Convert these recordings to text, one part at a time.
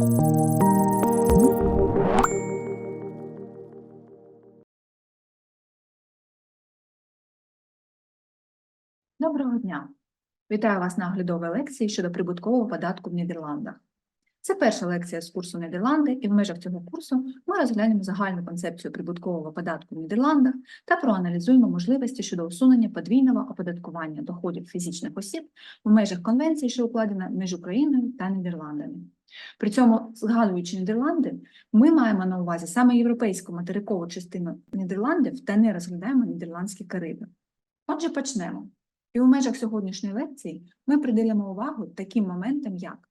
Доброго дня! Вітаю вас на оглядовій лекції щодо прибуткового податку в Нідерландах. Це перша лекція з курсу Нідерланди, і в межах цього курсу ми розглянемо загальну концепцію прибуткового податку в Нідерландах та проаналізуємо можливості щодо усунення подвійного оподаткування доходів фізичних осіб в межах конвенції, що укладена між Україною та Нідерландами. При цьому, згадуючи Нідерланди, ми маємо на увазі саме європейську материкову частину Нідерландів та не розглядаємо нідерландські Кариби. Отже, почнемо. І у межах сьогоднішньої лекції ми приділимо увагу таким моментам, як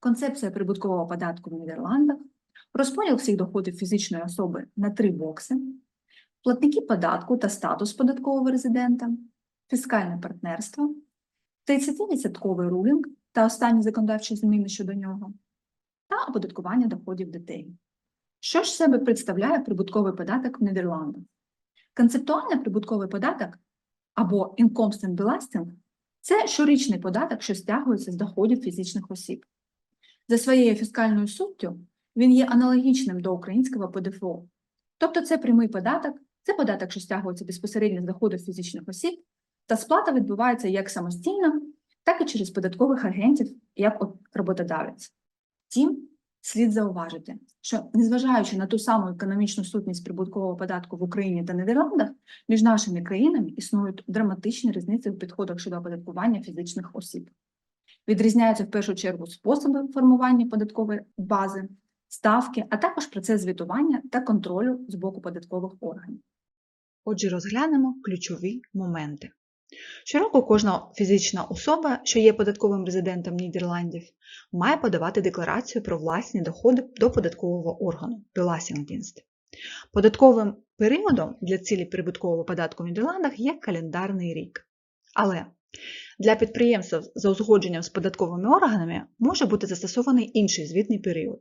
концепція прибуткового податку в Нідерландах, розподіл всіх доходів фізичної особи на три бокси, платники податку та статус податкового резидента, фіскальне партнерство, 30% рулінг та останні законодавчі зміни щодо нього, та оподаткування доходів дітей. Що ж себе представляє прибутковий податок в Нідерландах? Концептуально прибутковий податок або Inkomstenbelasting – це щорічний податок, що стягується з доходів фізичних осіб. За своєю фіскальною суттю він є аналогічним до українського ПДФО. Тобто це прямий податок, це податок, що стягується безпосередньо з доходів фізичних осіб, та сплата відбувається як самостійно, так і через податкових агентів, як роботодавець. Втім, слід зауважити, що незважаючи на ту саму економічну сутність прибуткового податку в Україні та Нідерландах, між нашими країнами існують драматичні різниці в підходах щодо оподаткування фізичних осіб. Відрізняються в першу чергу способи формування податкової бази, ставки, а також процес звітування та контролю з боку податкових органів. Отже, розглянемо ключові моменти. Щороку кожна фізична особа, що є податковим резидентом Нідерландів, має подавати декларацію про власні доходи до податкового органу Belastingdienst. Податковим періодом для цілі прибуткового податку в Нідерландах є календарний рік. Але для підприємств за узгодженням з податковими органами може бути застосований інший звітний період.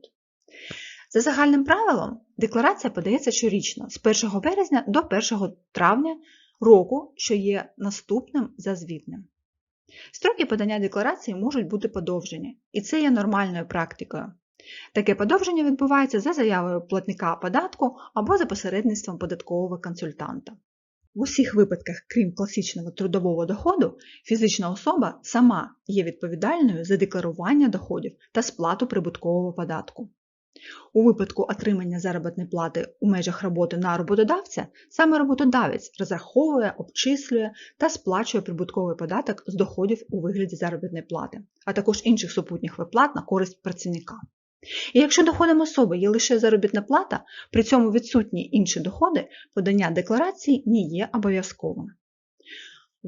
За загальним правилом, декларація подається щорічно з 1 березня до 1 травня року, що є наступним за звітним. Строки подання декларації можуть бути подовжені, і це є нормальною практикою. Таке подовження відбувається за заявою платника податку або за посередництвом податкового консультанта. В усіх випадках, крім класичного трудового доходу, фізична особа сама є відповідальною за декларування доходів та сплату прибуткового податку. У випадку отримання заробітної плати у межах роботи на роботодавця, саме роботодавець розраховує, обчислює та сплачує прибутковий податок з доходів у вигляді заробітної плати, а також інших супутніх виплат на користь працівника. І якщо доходом особи є лише заробітна плата, при цьому відсутні інші доходи, подання декларації не є обов'язковим.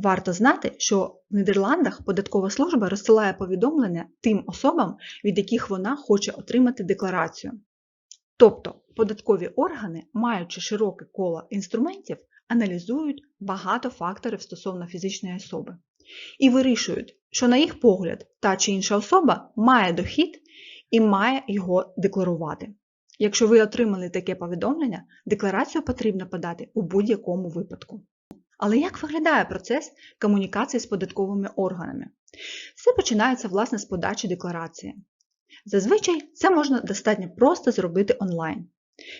Варто знати, що в Нідерландах податкова служба розсилає повідомлення тим особам, від яких вона хоче отримати декларацію. Тобто податкові органи, маючи широке коло інструментів, аналізують багато факторів стосовно фізичної особи і вирішують, що, на їх погляд, та чи інша особа має дохід і має його декларувати. Якщо ви отримали таке повідомлення, декларацію потрібно подати у будь-якому випадку. Але як виглядає процес комунікації з податковими органами? Все починається власне з подачі декларації. Зазвичай це можна достатньо просто зробити онлайн.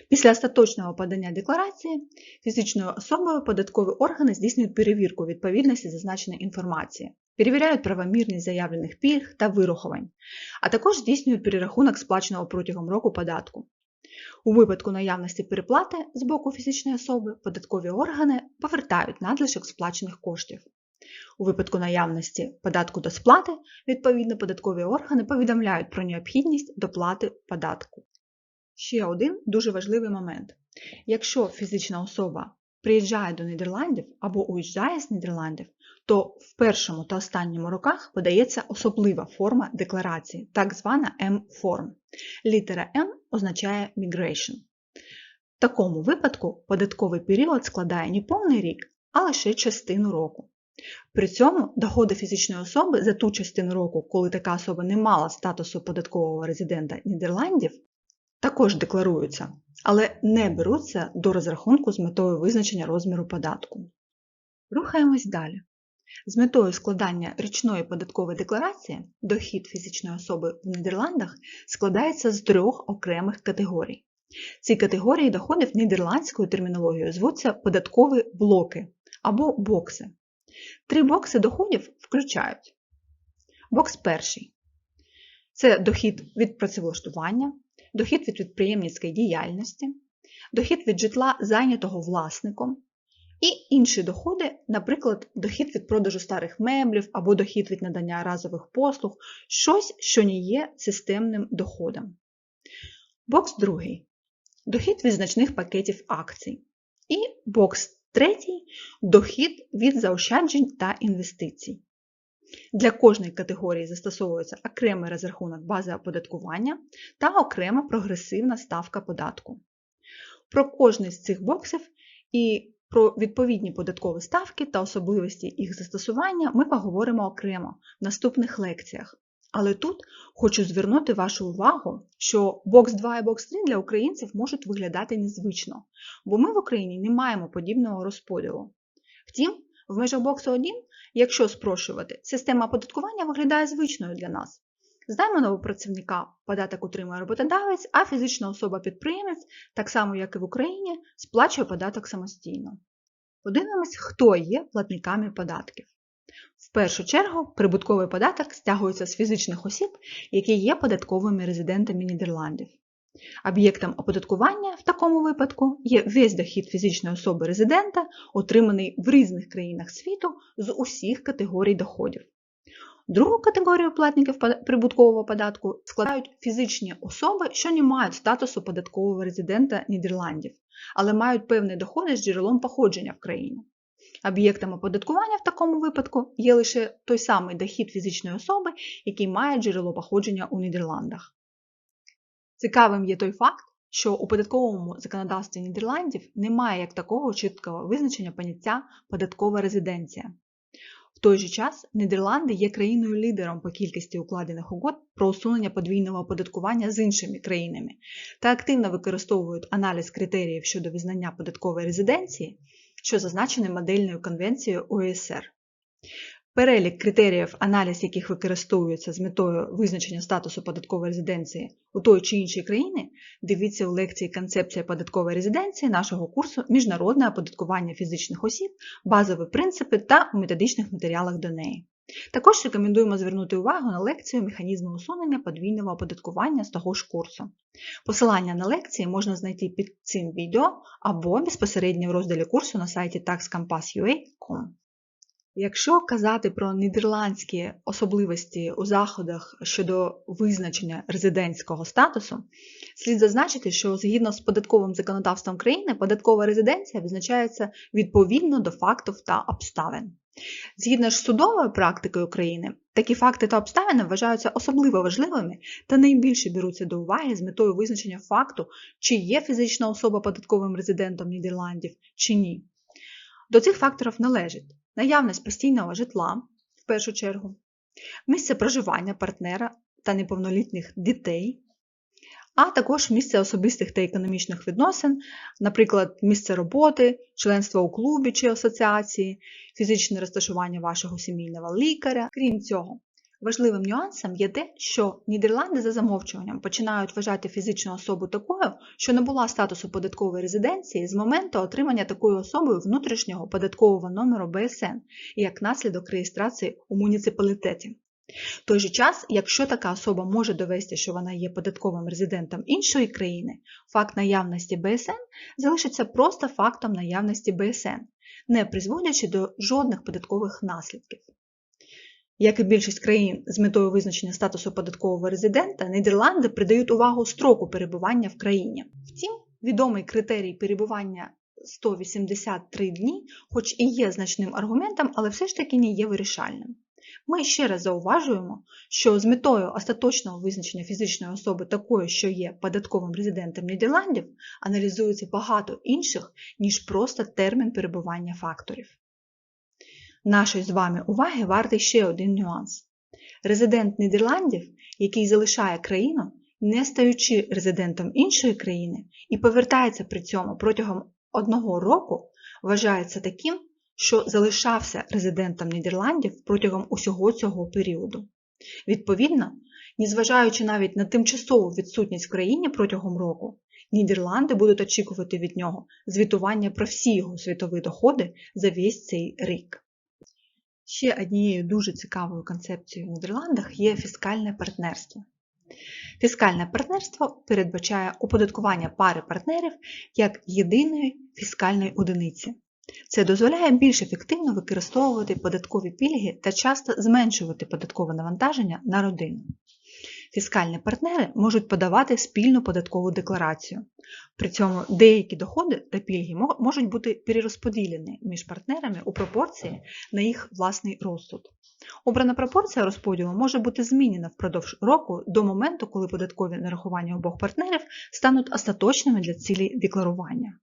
Після остаточного подання декларації фізичною особою податкові органи здійснюють перевірку відповідності зазначеної інформації, перевіряють правомірність заявлених пільг та вирахувань, а також здійснюють перерахунок сплаченого протягом року податку. У випадку наявності переплати з боку фізичної особи податкові органи повертають надлишок сплачених коштів. У випадку наявності податку до сплати, відповідно, податкові органи повідомляють про необхідність доплати податку. Ще один дуже важливий момент. Якщо фізична особа приїжджає до Нідерландів або уїжджає з Нідерландів, то в першому та останньому роках подається особлива форма декларації, так звана М-форм. Літера М означає migration. В такому випадку податковий період складає не повний рік, а лише частину року. При цьому доходи фізичної особи за ту частину року, коли така особа не мала статусу податкового резидента Нідерландів, також декларуються, але не беруться до розрахунку з метою визначення розміру податку. Рухаємось далі. З метою складання річної податкової декларації дохід фізичної особи в Нідерландах складається з трьох окремих категорій. Ці категорії доходів нідерландською термінологією звуться податкові блоки або бокси. Три бокси доходів включають бокс перший це дохід від працевлаштування, дохід від підприємницької діяльності, дохід від житла зайнятого власником і інші доходи, наприклад, дохід від продажу старих меблів або дохід від надання разових послуг, щось, що не є системним доходом. Бокс другий дохід від значних пакетів акцій. І бокс третій дохід від заощаджень та інвестицій. Для кожної категорії застосовується окремий розрахунок бази оподаткування та окрема прогресивна ставка податку. Про кожний з цих боксів і про відповідні податкові ставки та особливості їх застосування ми поговоримо окремо в наступних лекціях. Але тут хочу звернути вашу увагу, що бокс 2 і бокс 3 для українців можуть виглядати незвично, бо ми в Україні не маємо подібного розподілу. Втім, в межах боксу 1, якщо спрощувати, система оподаткування виглядає звичною для нас. З найманого працівника податок отримує роботодавець, а фізична особа-підприємець, так само як і в Україні, сплачує податок самостійно. Подивимось, хто є платниками податків. В першу чергу прибутковий податок стягується з фізичних осіб, які є податковими резидентами Нідерландів. Об'єктом оподаткування в такому випадку є весь дохід фізичної особи резидента, отриманий в різних країнах світу з усіх категорій доходів. Другу категорію платників прибуткового податку складають фізичні особи, що не мають статусу податкового резидента Нідерландів, але мають певні доходи з джерелом походження в країні. Об'єктом оподаткування в такому випадку є лише той самий дохід фізичної особи, який має джерело походження у Нідерландах. Цікавим є той факт, що у податковому законодавстві Нідерландів немає як такого чіткого визначення поняття податкова резиденція. В той же час Нідерланди є країною-лідером по кількості укладених угод про усунення подвійного оподаткування з іншими країнами та активно використовують аналіз критеріїв щодо визнання податкової резиденції, що зазначені модельною конвенцією ОСР. Перелік критеріїв, аналіз яких використовується з метою визначення статусу податкової резиденції у той чи іншій країні, дивіться у лекції Концепція податкової резиденції нашого курсу Міжнародне оподаткування фізичних осіб, базові принципи та у методичних матеріалах до неї. Також рекомендуємо звернути увагу на лекцію Механізми усунення подвійного оподаткування з того ж курсу. Посилання на лекції можна знайти під цим відео або безпосередньо в розділі курсу на сайті taxcompass.ua.com. Якщо казати про нідерландські особливості у заходах щодо визначення резидентського статусу, слід зазначити, що згідно з податковим законодавством країни податкова резиденція визначається відповідно до фактів та обставин. Згідно ж судовою практикою країни, такі факти та обставини вважаються особливо важливими та найбільше беруться до уваги з метою визначення факту, чи є фізична особа податковим резидентом Нідерландів чи ні. До цих факторів належить наявність постійного житла, в першу чергу, місце проживання партнера та неповнолітніх дітей, а також місце особистих та економічних відносин, наприклад, місце роботи, членство у клубі чи асоціації, фізичне розташування вашого сімейного лікаря. Крім цього, Важливим нюансом є те, що Нідерланди за замовчуванням починають вважати фізичну особу такою, що не була статусу податкової резиденції з моменту отримання такою особою внутрішнього податкового номеру БСН і як наслідок реєстрації у муніципалітеті. В той же час, якщо така особа може довести, що вона є податковим резидентом іншої країни, факт наявності БСН залишиться просто фактом наявності БСН, не призводячи до жодних податкових наслідків. Як і більшість країн з метою визначення статусу податкового резидента, Нідерланди придають увагу строку перебування в країні. Втім, відомий критерій перебування 183 дні, хоч і є значним аргументом, але все ж таки не є вирішальним. Ми ще раз зауважуємо, що з метою остаточного визначення фізичної особи такою, що є податковим резидентом Нідерландів, аналізується багато інших, ніж просто термін перебування факторів. Нашої з вами уваги вартий ще один нюанс. Резидент Нідерландів, який залишає країну, не стаючи резидентом іншої країни і повертається при цьому протягом одного року, вважається таким, що залишався резидентом Нідерландів протягом усього цього періоду. Відповідно, незважаючи навіть на тимчасову відсутність в країні протягом року, Нідерланди будуть очікувати від нього звітування про всі його світові доходи за весь цей рік. Ще однією дуже цікавою концепцією в Нідерландах є фіскальне партнерство. Фіскальне партнерство передбачає оподаткування пари партнерів як єдиної фіскальної одиниці. Це дозволяє більш ефективно використовувати податкові пільги та часто зменшувати податкове навантаження на родину. Фіскальні партнери можуть подавати спільну податкову декларацію. При цьому деякі доходи та пільги можуть бути перерозподілені між партнерами у пропорції на їх власний розсуд. Обрана пропорція розподілу може бути змінена впродовж року до моменту, коли податкові нарахування обох партнерів стануть остаточними для цілі декларування.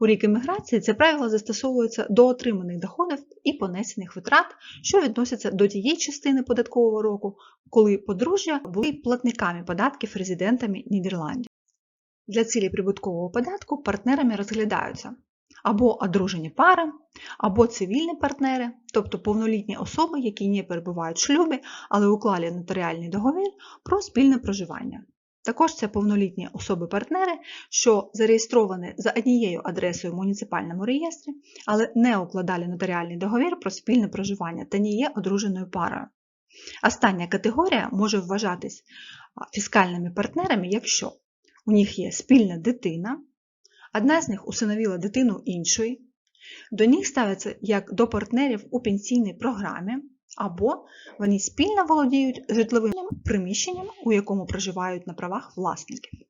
У рік еміграції це правило застосовується до отриманих доходів і понесених витрат, що відносяться до тієї частини податкового року, коли подружжя були платниками податків резидентами Нідерландів. Для цілі прибуткового податку партнерами розглядаються або одружені пари, або цивільні партнери, тобто повнолітні особи, які не перебувають в шлюбі, але уклали нотаріальний договір про спільне проживання. Також це повнолітні особи-партнери, що зареєстровані за однією адресою в муніципальному реєстрі, але не укладали нотаріальний договір про спільне проживання та не є одруженою парою. Остання категорія може вважатись фіскальними партнерами, якщо у них є спільна дитина, одна з них усиновила дитину іншої, до них ставиться як до партнерів у пенсійній програмі, або вони спільно володіють житловим приміщенням, у якому проживають на правах власників.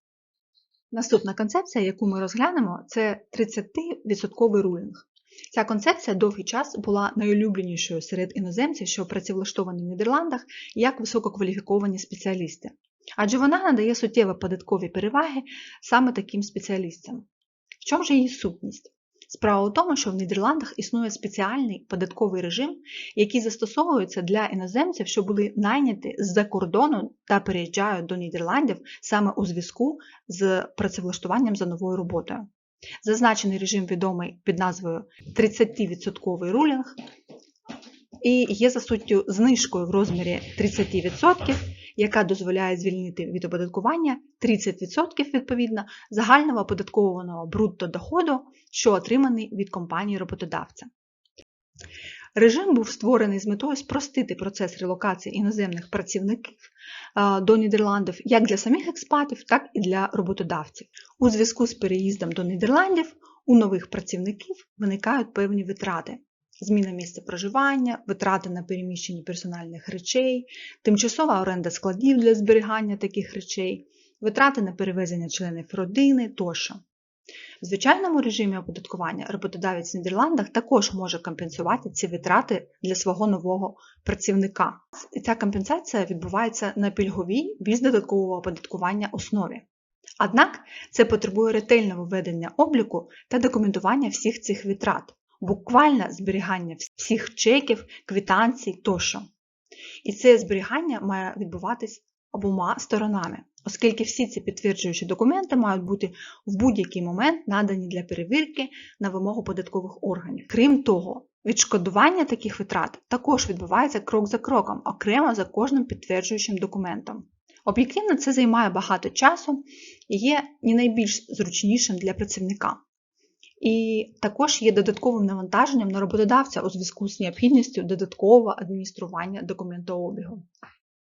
Наступна концепція, яку ми розглянемо, це 30% рулінг. Ця концепція довгий час була найулюбленішою серед іноземців, що працевлаштовані в Нідерландах як висококваліфіковані спеціалісти. Адже вона надає суттєві податкові переваги саме таким спеціалістам. В чому ж її сутність? Справа у тому, що в Нідерландах існує спеціальний податковий режим, який застосовується для іноземців, що були найняті з-за кордону та переїжджають до Нідерландів саме у зв'язку з працевлаштуванням за новою роботою. Зазначений режим відомий під назвою 30% рулінг і є за суттю знижкою в розмірі 30%, яка дозволяє звільнити від оподаткування 30% відповідно загального оподаткованого брутто доходу, що отриманий від компанії роботодавця. Режим був створений з метою спростити процес релокації іноземних працівників до Нідерландів як для самих експатів, так і для роботодавців. У зв'язку з переїздом до Нідерландів у нових працівників виникають певні витрати. Зміна місця проживання, витрати на переміщення персональних речей, тимчасова оренда складів для зберігання таких речей, витрати на перевезення членів родини тощо. В звичайному режимі оподаткування роботодавець в Нідерландах також може компенсувати ці витрати для свого нового працівника. І ця компенсація відбувається на пільговій без додаткового оподаткування основі. Однак це потребує ретельного ведення обліку та документування всіх цих витрат, буквально зберігання всіх чеків, квитанцій тощо. І це зберігання має відбуватись обома сторонами, оскільки всі ці підтверджуючі документи мають бути в будь-який момент надані для перевірки на вимогу податкових органів. Крім того, відшкодування таких витрат також відбувається крок за кроком, окремо за кожним підтверджуючим документом. Об'єктивно, це займає багато часу і є не найбільш зручнішим для працівника. І також є додатковим навантаженням на роботодавця у зв'язку з необхідністю додаткового адміністрування документообігу.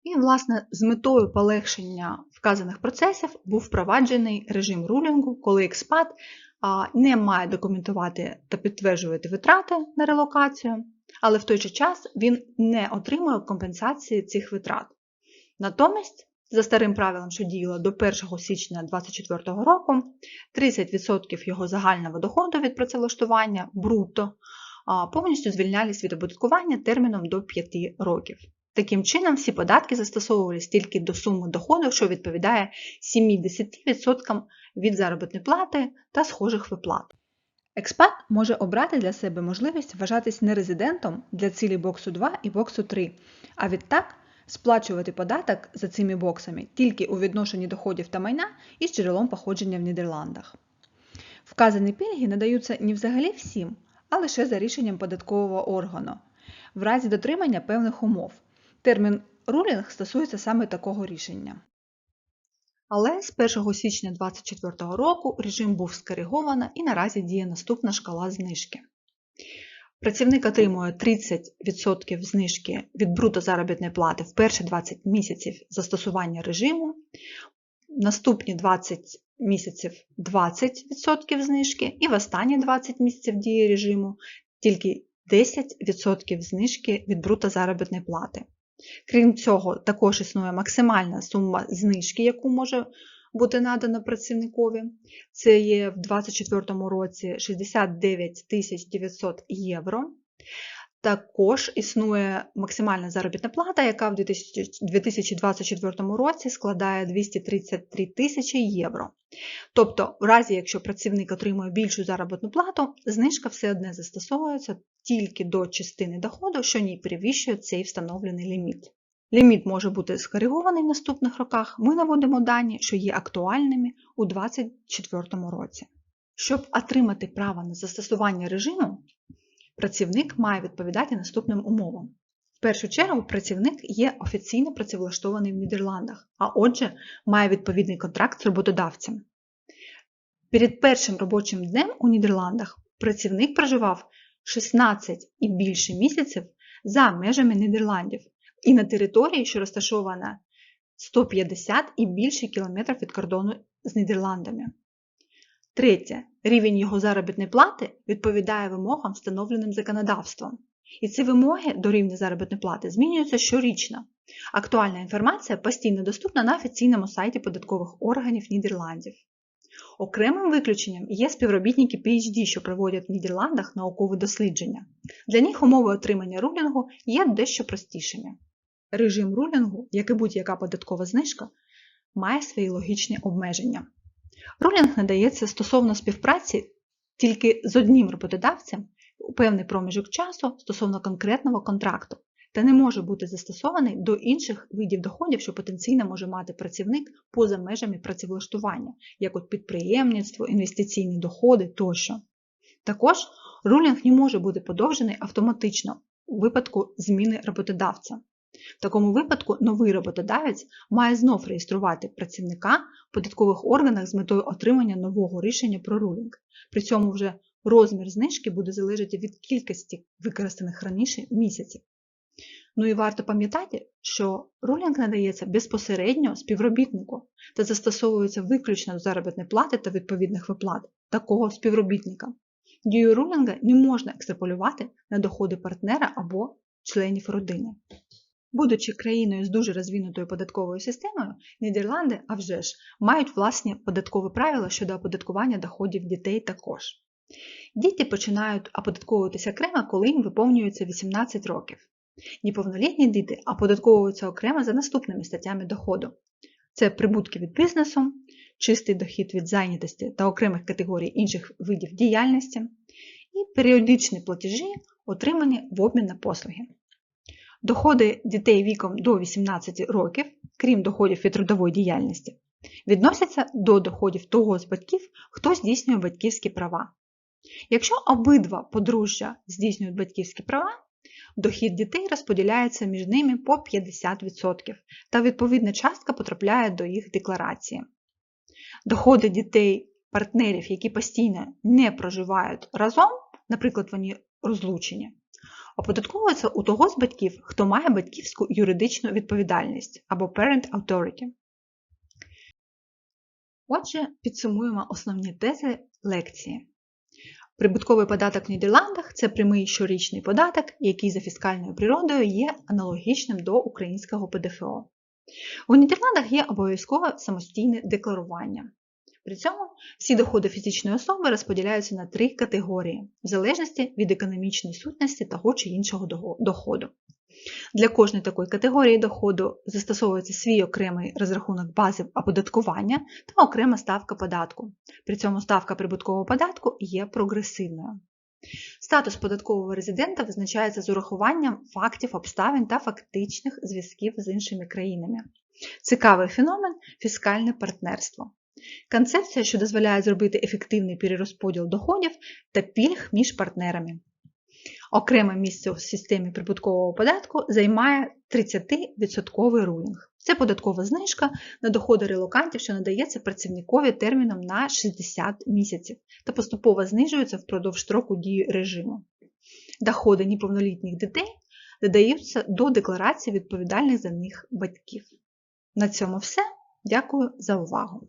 І, власне, з метою полегшення вказаних процесів був впроваджений режим рулінгу, коли експат не має документувати та підтверджувати витрати на релокацію, але в той же час він не отримує компенсації цих витрат. Натомість, за старим правилом, що діяло до 1 січня 2024 року, 30% його загального доходу від працевлаштування брутто повністю звільнялись від оподаткування терміном до 5 років. Таким чином, всі податки застосовувалися тільки до суми доходу, що відповідає 70% від заробітної плати та схожих виплат. Експат може обрати для себе можливість вважатись нерезидентом для цілі боксу 2 і боксу 3, а відтак сплачувати податок за цими боксами тільки у відношенні доходів та майна із джерелом походження в Нідерландах. Вказані пільги надаються не взагалі всім, а лише за рішенням податкового органу, в разі дотримання певних умов. Термін рулінг стосується саме такого рішення. Але з 1 січня 2024 року режим був скориговано і наразі діє наступна шкала знижки. Працівник отримує 30% знижки від бруто заробітної плати в перші 20 місяців застосування режиму, наступні 20 місяців 20% знижки, і в останні 20 місяців дії режиму тільки 10% знижки від бруто заробітної плати. Крім цього, також існує максимальна сума знижки, яку може бути надано працівникові. Це є в 2024 році 69 900 євро. Також існує максимальна заробітна плата, яка в 2024 році складає 233 тисячі євро. Тобто, в разі, якщо працівник отримує більшу заробітну плату, знижка все одне застосовується тільки до частини доходу, що не перевищує цей встановлений ліміт. Ліміт може бути скоригований в наступних роках. Ми наводимо дані, що є актуальними у 2024 році. Щоб отримати право на застосування режиму, працівник має відповідати наступним умовам. В першу чергу, працівник є офіційно працевлаштований в Нідерландах, а отже, має відповідний контракт з роботодавцем. Перед першим робочим днем у Нідерландах працівник проживав 16 і більше місяців за межами Нідерландів і на території, що розташована 150 і більше кілометрів від кордону з Нідерландами. Третє. Рівень його заробітної плати відповідає вимогам, встановленим законодавством. І ці вимоги до рівня заробітної плати змінюються щорічно. Актуальна інформація постійно доступна на офіційному сайті податкових органів Нідерландів. Окремим виключенням є співробітники PhD, що проводять в Нідерландах наукові дослідження. Для них умови отримання рулінгу є дещо простішими. Режим рулінгу, як і будь-яка податкова знижка, має свої логічні обмеження. Рулінг надається стосовно співпраці тільки з одним роботодавцем у певний проміжок часу стосовно конкретного контракту та не може бути застосований до інших видів доходів, що потенційно може мати працівник поза межами працевлаштування, як от підприємництво, інвестиційні доходи тощо. Також рулінг не може бути подовжений автоматично у випадку зміни роботодавця. В такому випадку новий роботодавець має знов реєструвати працівника в податкових органах з метою отримання нового рішення про рулінг. При цьому вже розмір знижки буде залежати від кількості використаних раніше місяців. Ну і варто пам'ятати, що рулінг надається безпосередньо співробітнику та застосовується виключно до заробітної плати та відповідних виплат такого співробітника. Дію рулінга не можна екстраполювати на доходи партнера або членів родини. Будучи країною з дуже розвинутою податковою системою, Нідерланди, а вже ж, мають власні податкові правила щодо оподаткування доходів дітей також. Діти починають оподатковуватися окремо, коли їм виповнюється 18 років. Неповнолітні діти оподатковуються окремо за наступними статтями доходу: це прибутки від бізнесу, чистий дохід від зайнятості та окремих категорій інших видів діяльності, і періодичні платежі, отримані в обмін на послуги. Доходи дітей віком до 18 років, крім доходів від трудової діяльності, відносяться до доходів того з батьків, хто здійснює батьківські права. Якщо обидва подружжя здійснюють батьківські права, дохід дітей розподіляється між ними по 50%, та відповідна частка потрапляє до їх декларації. Доходи дітей партнерів, які постійно не проживають разом, наприклад, вони розлучені, оподатковуються у того з батьків, хто має батьківську юридичну відповідальність або Parent Authority. Отже, підсумуємо основні тези лекції. Прибутковий податок в Нідерландах це прямий щорічний податок, який за фіскальною природою є аналогічним до українського ПДФО. У Нідерландах є обов'язкове самостійне декларування. При цьому всі доходи фізичної особи розподіляються на три категорії, в залежності від економічної сутності того чи іншого доходу. Для кожної такої категорії доходу застосовується свій окремий розрахунок бази оподаткування та окрема ставка податку. При цьому ставка прибуткового податку є прогресивною. Статус податкового резидента визначається з урахуванням фактів, обставин та фактичних зв'язків з іншими країнами. Цікавий феномен фіскальне партнерство. Концепція, що дозволяє зробити ефективний перерозподіл доходів та пільг між партнерами. Окреме місце у системі прибуткового податку займає 30% рулінг. Це податкова знижка на доходи релокантів, що надається працівникові терміном на 60 місяців та поступово знижується впродовж строку дії режиму. Доходи неповнолітніх дітей додаються до декларації відповідальних за них батьків. На цьому все. Дякую за увагу!